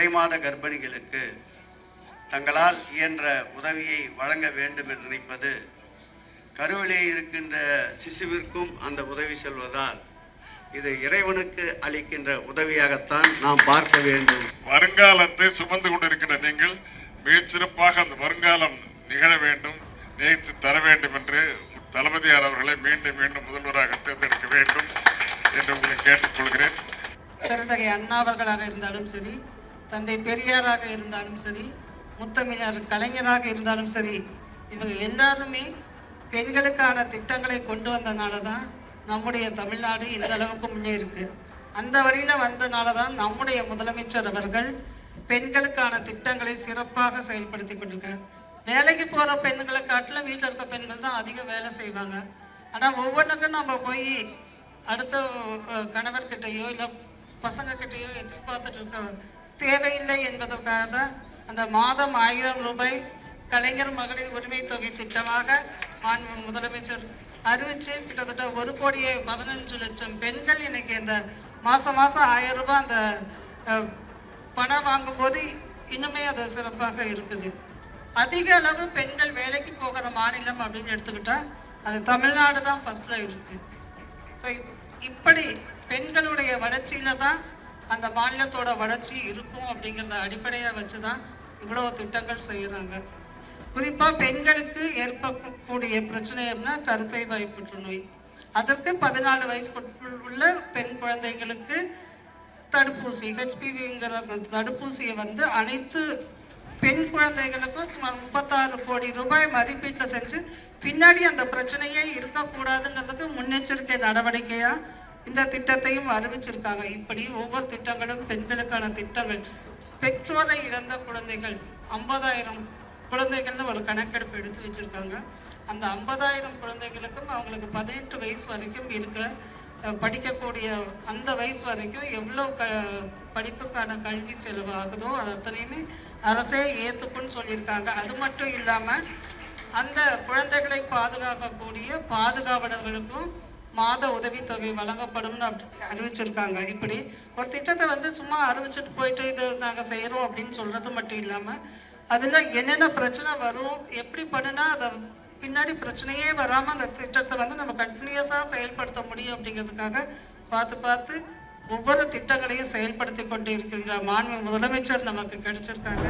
கர்ப்பிணிகளுக்கு தங்களால் இயன்ற உதவியை வழங்க வேண்டும் என்று நினைப்பது கருவிலே இருக்கின்ற சிசுவிற்கும் அந்த உதவி செல்வதால் இது இறைவனுக்கு அளிக்கின்ற உதவியாகத்தான் நாம் பார்க்க வேண்டும். வருங்காலத்தை சுமந்து கொண்டிருக்கின்ற நீங்கள் மிகச் சிறப்பாக அந்த வருங்காலம் நிகழ வேண்டும் நிகழ்த்தி தர வேண்டும் என்று தளபதியார் அவர்களை மீண்டும் மீண்டும் முதல்வராக தேர்ந்தெடுக்க வேண்டும் என்று உங்களை கேட்டுக்கொள்கிறேன். பெருந்தகை அண்ணா அவர்களாக இருந்தாலும் சரி தந்தை பெரியாராக இருந்தாலும் சரி முத்தமிழர் கலைஞராக இருந்தாலும் சரி இவங்க எல்லாருமே பெண்களுக்கான திட்டங்களை கொண்டு வந்தனால தான் நம்முடைய தமிழ்நாடு இந்த அளவுக்கு முன்னேறிருக்கு அந்த வழியில் வந்தனால தான் நம்முடைய முதலமைச்சர் அவர்கள் பெண்களுக்கான திட்டங்களை சிறப்பாக செயல்படுத்தி கொண்டிருக்கார். வேலைக்கு போகிற பெண்களை காட்டிலும் வீட்டில் இருக்க பெண்கள் தான் அதிக வேலை செய்வாங்க. ஆனால் ஒவ்வொன்றுக்கும் நம்ம போய் அடுத்த கணவர்கிட்டையோ இல்லை பசங்கக்கிட்டேயோ எதிர்பார்த்துட்டு இருக்க தேவையில்லை என்பதற்காக தான் அந்த மாதம் ஆயிரம் ரூபாய் கலைஞர் மகளிர் உரிமை தொகை திட்டமாக மாண்பு முதலமைச்சர் அறிவித்து கிட்டத்தட்ட ஒரு கோடியே பதினஞ்சு லட்சம் பெண்கள் இன்னைக்கு இந்த மாதம் மாதம் ஆயிரம் ரூபாய் அந்த பணம் வாங்கும்போது இன்னுமே அது சிறப்பாக இருக்குது. அதிக அளவு பெண்கள் வேலைக்கு போகிற மாநிலம் அப்படின்னு எடுத்துக்கிட்டால் அது தமிழ்நாடு தான் ஃபஸ்ட்டில் இருக்குது ஸோ இப்படி பெண்களுடைய வளர்ச்சியில் தான் அந்த மாநிலத்தோட வளர்ச்சி இருக்கும் அப்படிங்கிறத அடிப்படையாக வச்சு தான் இவ்வளோ திட்டங்கள் செய்கிறாங்க குறிப்பாக பெண்களுக்கு ஏற்படக்கூடிய பிரச்சனை அப்படின்னா கருப்பை வாய் புற்றுநோய் அதற்கு பதினாலு வயசுக்குள் உள்ள பெண் குழந்தைகளுக்கு தடுப்பூசி ஹெச்பிவிங்கிற தடுப்பூசியை வந்து அனைத்து பெண் குழந்தைகளுக்கும் சுமார் முப்பத்தாறு கோடி ரூபாய் மதிப்பீட்டில் செஞ்சு பின்னாடி அந்த பிரச்சனையே இருக்கக்கூடாதுங்கிறதுக்கு முன்னெச்சரிக்கை நடவடிக்கையாக இந்த திட்டத்தையும் அறிவிச்சிருக்காங்க. இப்படி ஒவ்வொரு திட்டங்களும் பெண்களுக்கான திட்டங்கள். பெற்றோரை இழந்த குழந்தைகள் ஐம்பதாயிரம் குழந்தைகள்னு ஒரு கணக்கெடுப்பு எடுத்து வச்சுருக்காங்க. அந்த ஐம்பதாயிரம் குழந்தைகளுக்கும் அவங்களுக்கு பதினெட்டு வயசு வரைக்கும் இருக்கிற படிக்கக்கூடிய அந்த வயசு வரைக்கும் எவ்வளோ க படிப்புக்கான கல்வி செலவு ஆகுதோ அது அத்தனையுமே அரசே ஏற்றுக்குன்னு சொல்லியிருக்காங்க. அது மட்டும் இல்லாமல் அந்த குழந்தைகளை பாதுகாக்கக்கூடிய பாதுகாவலர்களுக்கும் மாத உதவித்தொகை வழங்கப்படும்னு அப்படி அறிவிச்சிருக்காங்க. இப்படி ஒரு திட்டத்தை வந்து சும்மா அறிவிச்சிட்டு போயிட்டு இது நாங்கள் செய்கிறோம் அப்படின்னு சொல்கிறது மட்டும் இல்லாமல் அதில் என்னென்ன பிரச்சனை வரும் எப்படி பண்ணுனா அதை பின்னாடி பிரச்சனையே வராமல் அந்த திட்டத்தை வந்து நம்ம கண்டினியூஸாக செயல்படுத்த முடியும் அப்படிங்கிறதுக்காக பார்த்து பார்த்து ஒவ்வொரு திட்டங்களையும் செயல்படுத்தி கொண்டு இருக்கின்ற மாண்பு முதலமைச்சர் நமக்கு கிடைச்சிருக்காங்க.